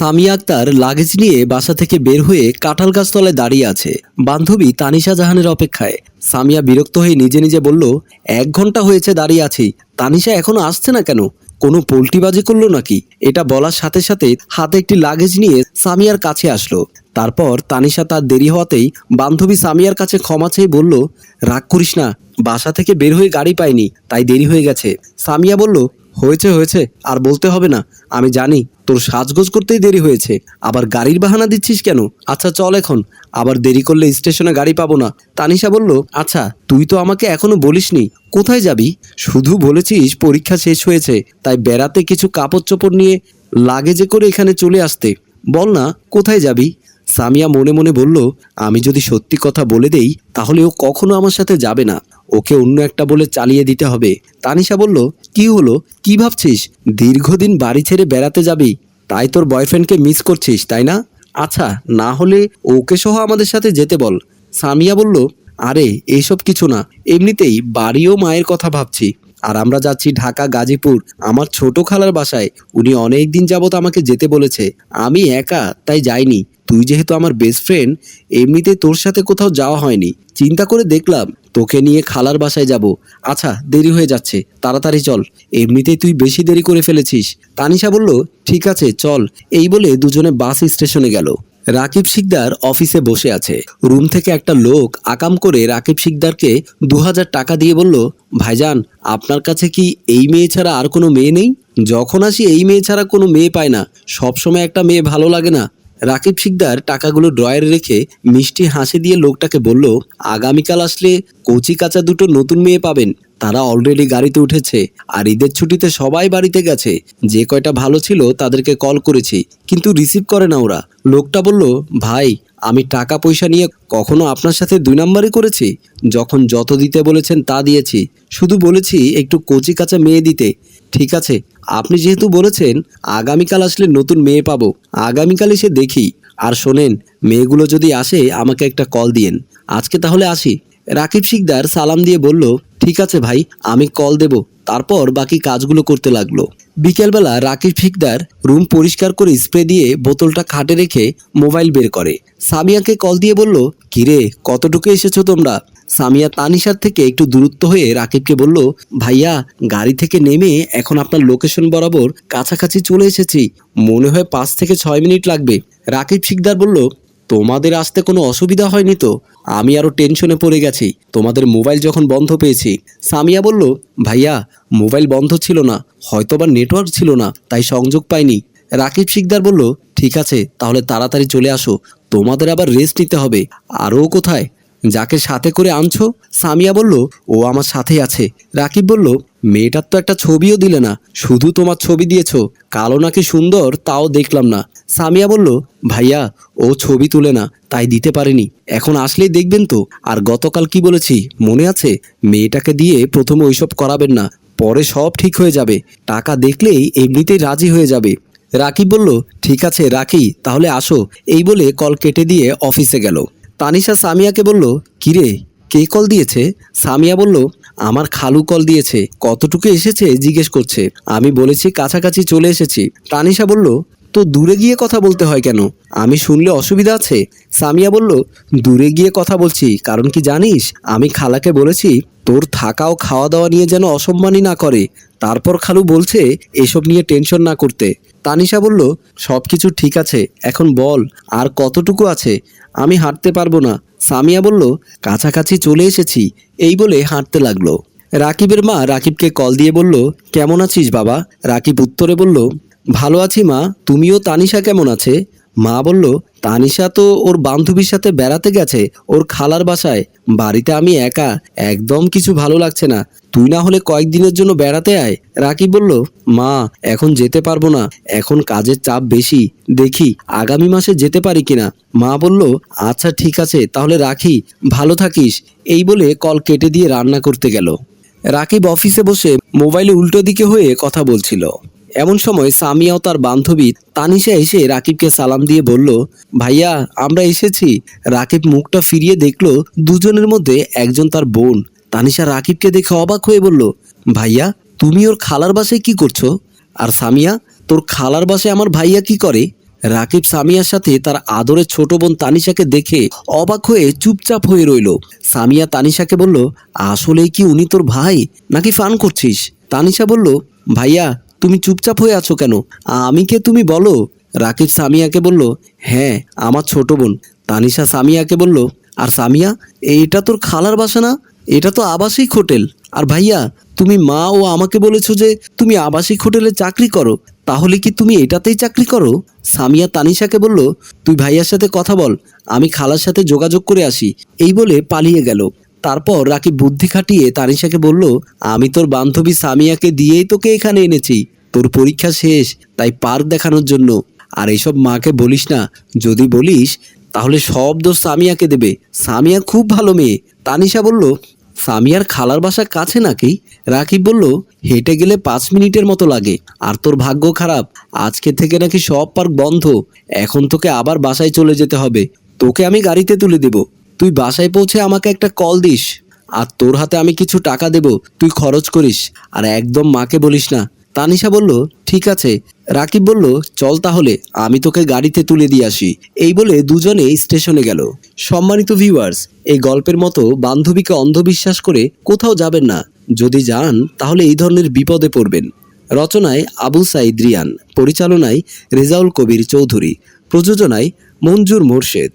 Samia Akter luggage নিয়ে বাসা থেকে বের হয়ে কাঁঠাল গাছতলায় দাঁড়িয়ে আছে। বান্ধবী তানিশা জাহানের অপেক্ষায়। সামিয়া বিরক্ত হয়ে নিজে নিজে বলল, এক ঘণ্টা হয়েছে দাঁড়িয়ে আছি। তানিশা এখনও আসছে না কেন? কোনো পোল্টিবাজি করল নাকি? এটা বলার সাথে সাথে হাতে একটি লাগেজ নিয়ে সামিয়ার কাছে আসলো। তারপর তানিশা তার দেরি হওয়াতেই বান্ধবী সামিয়ার কাছে ক্ষমা চেয়ে বলল, রাগ করিস না। বাসা থেকে বের হয়ে গাড়ি পাইনি, তাই দেরি হয়ে গেছে। সামিয়া বলল হয়েছে হয়েছে, আর বলতে হবে না। আমি জানি তোর সাজগোজ করতেই দেরি হয়েছে। আবার গাড়ির বাহানা দিচ্ছিস কেন? আচ্ছা চল এখন। আবার দেরি করলে স্টেশনে গাড়ি পাবো না। তানিশা বলল আচ্ছা তুই তো আমাকে এখনও বলিসনি। কোথায় যাবি? শুধু বলেছিস পরীক্ষা শেষ হয়েছে, তাই বেড়াতে কিছু কাপড় চোপড় নিয়ে লাগেজে করে এখানে চলে আসতে। বল না, কোথায় যাবি? সামিয়া মনে মনে বলল, আমি যদি সত্যি কথা বলে দেই, তাহলে ও কখনো আমার সাথে যাবে না। ওকে অন্য একটা বলে চালিয়ে দিতে হবে। তানিশা বলল, কি হলো? কি ভাবছিস? দীর্ঘদিন বাড়ি ছেড়ে বেড়াতে যাবি? তাই তোর বয়ফ্রেন্ডকে মিস করছিস, তাই না? আচ্ছা না হলে ওকে সহ আমাদের সাথে যেতে বল। সামিয়া বলল, আরে এইসব কিছু না। এমনিতেই বাড়িও মায়ের কথা ভাবছি। আর আমরা যাচ্ছি ঢাকা, গাজীপুর, আমার ছোট খালার বাসায়। উনি অনেক দিন যাবত আমাকে যেতে বলেছে। আমি একা, তাই যাইনি। তুই যেহেতু আমার বেস্ট ফ্রেন্ড এমনিতে তোর সাথে কোথাও যাওয়া হয়নি। চিন্তা করে দেখলাম, তোকে নিয়ে খালার বাসায় যাব। আচ্ছা দেরি হয়ে যাচ্ছে, তাড়াতাড়ি চল। এমনিতেই তুই বেশি দেরি করে ফেলেছিস। তানিশা বলল, ঠিক আছে, চল। এই বলে দুজনে বাস স্টেশনে গেল। রাকিব শিকদার অফিসে বসে আছে। রুম থেকে একটা লোক আকাম করে রাকিব শিকদারকে দু হাজার টাকা দিয়ে বলল, ভাইজান, আপনার কাছে কি এই মেয়ে ছাড়া আর কোনো মেয়ে নেই? যখন আসি এই মেয়ে ছাড়া কোনো মেয়ে পায় না। সবসময় একটা মেয়ে ভালো লাগে না। রাকিব শিকদার টাকাগুলো ড্রয়ারে রেখে মিষ্টি হাসি দিয়ে লোকটাকে বলল, আগামীকাল আসলে কচি কাঁচা দুটো নতুন মেয়ে পাবেন। তারা অলরেডি গাড়িতে উঠেছে আর ঈদের ছুটিতে সবাই বাড়িতে গেছে। যে কয়টা ভালো ছিল তাদেরকে কল করেছি, কিন্তু রিসিভ করে না ওরা। লোকটা বলল, ভাই, আমি টাকা পয়সা নিয়ে কখনো আপনার সাথে দুই নাম্বারই করেছি। যখন যত দিতে বলেছেন তা দিয়েছি। শুধু বলেছি একটু কচি কাঁচা মেয়ে দিতে। ঠিক আছে, আপনি যেহেতু বলেছেন আগামীকাল আসলে নতুন মেয়ে পাবো আগামীকাল এসে দেখি। আর শোনেন, মেয়েগুলো যদি আসে, আমাকে একটা কল দিয়েন। আজকে তাহলে আসি। রাকিব শিকদার সালাম দিয়ে বলল, ঠিক আছে ভাই, আমি কল দেব। তারপর বাকি কাজগুলো করতে লাগল। বিকেলবেলা রাকিব শিকদার রুম পরিষ্কার করে স্প্রে দিয়ে বোতলটা খাটে রেখে মোবাইল বের করে। সামিয়াকে কল দিয়ে বলল, কিরে, কতটুকু এসেছ তোমরা? সামিয়া তানিশার থেকে একটু দূরত্ব হয়ে রাকিবকে বলল, ভাইয়া, গাড়ি থেকে নেমে এখন আপনার লোকেশন বরাবর কাছাকাছি চলে এসেছি। মনে হয় পাঁচ থেকে ছয় মিনিট লাগবে। রাকিব শিকদার বলল তোমাদের আসতে কোনো অসুবিধা হয়নি তো? আমি আরও টেনশনে পড়ে গেছি। তোমাদের মোবাইল যখন বন্ধ পেয়েছি, সামিয়া বলল, ভাইয়া, মোবাইল বন্ধ ছিল না হয়তো বা নেটওয়ার্ক ছিল না, তাই সংযোগ পাইনি। রাকিব শিকদার বলল, ঠিক আছে, তাহলে তাড়াতাড়ি চলে আসো, তোমাদের আবার রেস্ট নিতে হবে। আরও কোথায়? যাকে সাথে করে আনছো? সামিয়া বলল, ও আমার সাথেই আছে। রাকিব বলল, মেয়েটার তো একটা ছবিও দিলে না, শুধু তোমার ছবি দিয়েছ, কালো নাকি সুন্দর, তাও দেখলাম না। সামিয়া বলল, ভাইয়া, ও ছবি তুলে না, তাই দিতে পারেনি। এখন আসলেই দেখবেন তো, আর গতকাল কি বলেছি, মনে আছে? মেয়েটাকে দিয়ে প্রথমে ওইসব করাবেন না, পরে সব ঠিক হয়ে যাবে। টাকা দেখলেই এমনিতেই রাজি হয়ে যাবে। রাকিব বলল, ঠিক আছে, রাখি, তাহলে আসো। এই বলে কল কেটে দিয়ে অফিসে গেল। তানিশা সামিয়াকে বলল, কিরে, কে কল দিয়েছে? সামিয়া বলল, আমার খালু কল দিয়েছে, কতটুকু এসেছে জিজ্ঞেস করছে। আমি বলেছি, কাছাকাছি চলে এসেছি। তানিশা বলল তো দূরে গিয়ে কথা বলতে হয় কেন? আমি শুনলে অসুবিধা আছে? সামিয়া বলল, দূরে গিয়ে কথা বলছি, কারণ কি জানিস, আমি খালাকে বলেছি, তোর থাকা ও খাওয়া দাওয়া নিয়ে যেন অসম্মানই না করে। তারপর খালু বলছে, এসব নিয়ে টেনশন না করতে। তানিশা বলল সব কিছু ঠিক আছে, এখন বল, আর কতটুকু আছে? আমি হাঁটতে পারব না। সামিয়া বলল, কাছাকাছি চলে এসেছি। এই বলে হাঁটতে লাগল। রাকিবের মা রাকিবকে কল দিয়ে বলল, কেমন আছিস বাবা? রাকিব উত্তরে বলল ভালো আছি, মা। তুমিও তানিশা কেমন আছে? মা বলল, তানিশা তো ওর বান্ধবীর সাথে বেড়াতে গেছে, ওর খালার বাসায়। বাড়িতে আমি একা, একদম কিছু ভালো লাগছে না। তুই না হলে কয়েকদিনের জন্য বেড়াতে আয়। রাকিব বলল, মা, এখন যেতে পারব না, এখন কাজের চাপ বেশি। দেখি, আগামী মাসে যেতে পারি কিনা। মা বলল আচ্ছা ঠিক আছে, তাহলে রাখি। ভালো থাকিস। এই বলে কল কেটে দিয়ে রান্না করতে গেল। রাকিব অফিসে বসে মোবাইলে উল্টো দিকে হয়ে কথা বলছিল। এমন সময় সামিয়া ও তার বান্ধবী তানিশা এসে রাকিবকে সালাম দিয়ে বলল, ভাইয়া, আমরা এসেছি। রাকিব মুখটা ফিরিয়ে দেখল দুজনের মধ্যে একজন তার বোন। তানিশা রাকিবকে দেখে অবাক হয়ে বলল, ভাইয়া, তুমি ওর খালার বাসায় কি করছ? আর সামিয়া, তোর খালার বাসায় আমার ভাইয়া কি করে? রাকিব সামিয়ার সাথে তার আদরের ছোট বোন তানিশাকে দেখে অবাক হয়ে চুপচাপ হয়ে রইল। সামিয়া তানিশাকে বলল, আসলেই কি উনি তোর ভাই? নাকি ফান করছিস? তানিশা বলল, ভাইয়া তুমি চুপচাপ হয়ে আছো কেন? আমি কে তুমি বলো? রাকিব সামিয়াকে বলল হ্যাঁ আমার ছোট বোন। তানিশা সামিয়াকে বলল, আর সামিয়া, এইটা তোর খালার বাসা না? এটা তো আবাসিক হোটেল। আর ভাইয়া, তুমি মা ও আমাকে বলেছ যে তুমি আবাসিক হোটেলে চাকরি করো, তাহলে কি তুমি এটাতেই চাকরি করো? সামিয়া তানিশাকে বলল, তুই ভাইয়ার সাথে কথা বল, আমি খালার সাথে যোগাযোগ করে আসি। এই বলে পালিয়ে গেল। তারপর রাকিব বুদ্ধি খাটিয়ে তানিশাকে বলল, আমি তোর বান্ধবী সামিয়াকে দিয়েই তোকে এখানে এনেছি। তোর পরীক্ষা শেষ, তাই পার্ক দেখানোর জন্য। আর এইসব মাকে বলিস না, যদি বলিস, তাহলে সব দোষ সামিয়াকে দেবে। সামিয়া খুব ভালো মেয়ে। তানিশা বলল, সামিয়ার খালার বাসা কাছে নাকি? রাকিব বলল, হেঁটে গেলে পাঁচ মিনিটের মতো লাগে, আর তোর ভাগ্য খারাপ। আজকে থেকে নাকি সব পার্ক বন্ধ, এখন তোকে আবার বাসায় চলে যেতে হবে। তোকে আমি গাড়িতে তুলে দেব। তুই বাসায় পৌঁছে আমাকে একটা কল দিস, আর তোর হাতে আমি কিছু টাকা দেব, তুই খরচ করিস। আর একদম মাকে বলিস না। তানিশা বলল, ঠিক আছে। রাকিব বলল, চল তাহলে, আমি তোকে গাড়িতে তুলে দিয়ে আসি। এই বলে দুজনে স্টেশনে গেল। সম্মানিত ভিউয়ার্স এই গল্পের মতো বান্ধবীকে অন্ধবিশ্বাস করে কোথাও যাবেন না। যদি যান, তাহলে এই ধরনের বিপদে পড়বেন। রচনায় আবু সাইদ রিয়ান, পরিচালনায় রেজাউল কবির চৌধুরী, প্রযোজনায় মঞ্জুর মোর্শেদ।